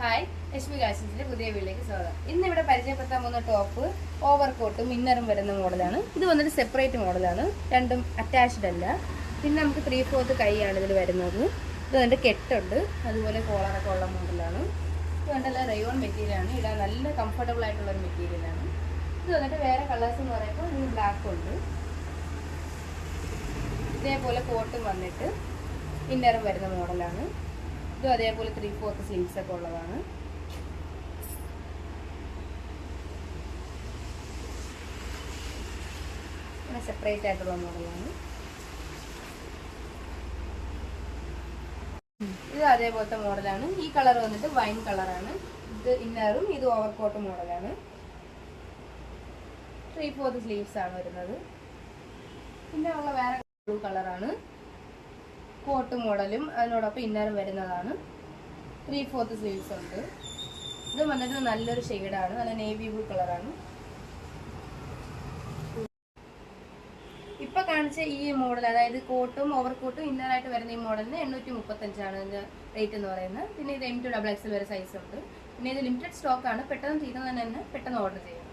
Hi Lakshmi കാശിന്റെ പുതിയ വീട്ടിലേക്ക് സ്വാഗതം. ഇന്ന് ഇവിടെ പരിചയപ്പെടുത്താൻ പോകുന്ന ടോപ്പ് ഓവർ കോട്ടും ഇന്നറും വരുന്ന മോഡലാണ്. ഇത് വന്നിട്ട് സെപ്പറേറ്റ് മോഡലാണ്. രണ്ടും അറ്റാച്ച്ഡ് അല്ല. പിന്നെ നമുക്ക് ത്രീ ഫോർത്ത് കൈയാണ് ഇതിൽ വരുന്നത്. ഇത് വന്നിട്ട് കെട്ടുണ്ട്. അതുപോലെ കോളറൊക്കെ ഉള്ള മോഡലാണ്. ഇത് വന്നിട്ട് റയോൺ മെറ്റീരിയലാണ് ഇടാൻ നല്ല കംഫർട്ടബിൾ ആയിട്ടുള്ള ഒരു മെറ്റീരിയലാണ് ഇത് വന്നിട്ട് വേറെ കളേഴ്സ് എന്ന് പറയുമ്പോൾ ഇതിന് ബ്ലാക്ക് ഉണ്ട്. ഇതേപോലെ കോട്ടും വന്നിട്ട് ഇന്നറും വരുന്ന മോഡലാണ്. ഇതും അതേപോലെ ത്രീ ഫോർത്ത് സ്ലീവ്സ് ഒക്കെ ഉള്ളതാണ്. സെപ്പറേറ്റ് ആയിട്ടുള്ള മോഡലാണ്. ഇത് അതേപോലത്തെ മോഡലാണ്. ഈ കളർ വന്നിട്ട് വൈൻ കളറാണ് ഇത് ഇന്നറും ഇത് ഓവർകോട്ട് മോഡലാണ്. ത്രീ ഫോർത്ത് സ്ലീവ്സ് ആണ് വരുന്നത്. പിന്നെ ഉള്ള വേറെ ബ്ലൂ കളറാണ് കോട്ട് മോഡലും അതിനോടൊപ്പം ഇന്നറും വരുന്നതാണ്. ത്രീ ഫോർത്ത് സ്ലീവ്സ് ഉണ്ട്. ഇത് വന്നിട്ട് നല്ലൊരു ഷെയ്ഡാണ് നല്ല നേവി ബ്ലൂ കളറാണ് ഇപ്പൊ കാണിച്ച ഈ മോഡൽ അതായത് കോട്ടും ഓവർ കോട്ടും ഇന്നറായിട്ട് വരുന്ന ഈ മോഡലിന് എണ്ണൂറ്റി മുപ്പത്തഞ്ചാണ് ഇതിന്റെ റേറ്റ് എന്ന് പറയുന്നത്. പിന്നെ ഇത് എം ടു ഡബിൾ എക്സൽ വരെ സൈസ് ഉണ്ട്. പിന്നെ ഇത് ലിമിറ്റഡ് സ്റ്റോക്ക് ആണ്. പെട്ടെന്ന് തീരുന്നതിന് തന്നെ പെട്ടെന്ന് ഓർഡർ ചെയ്യണം.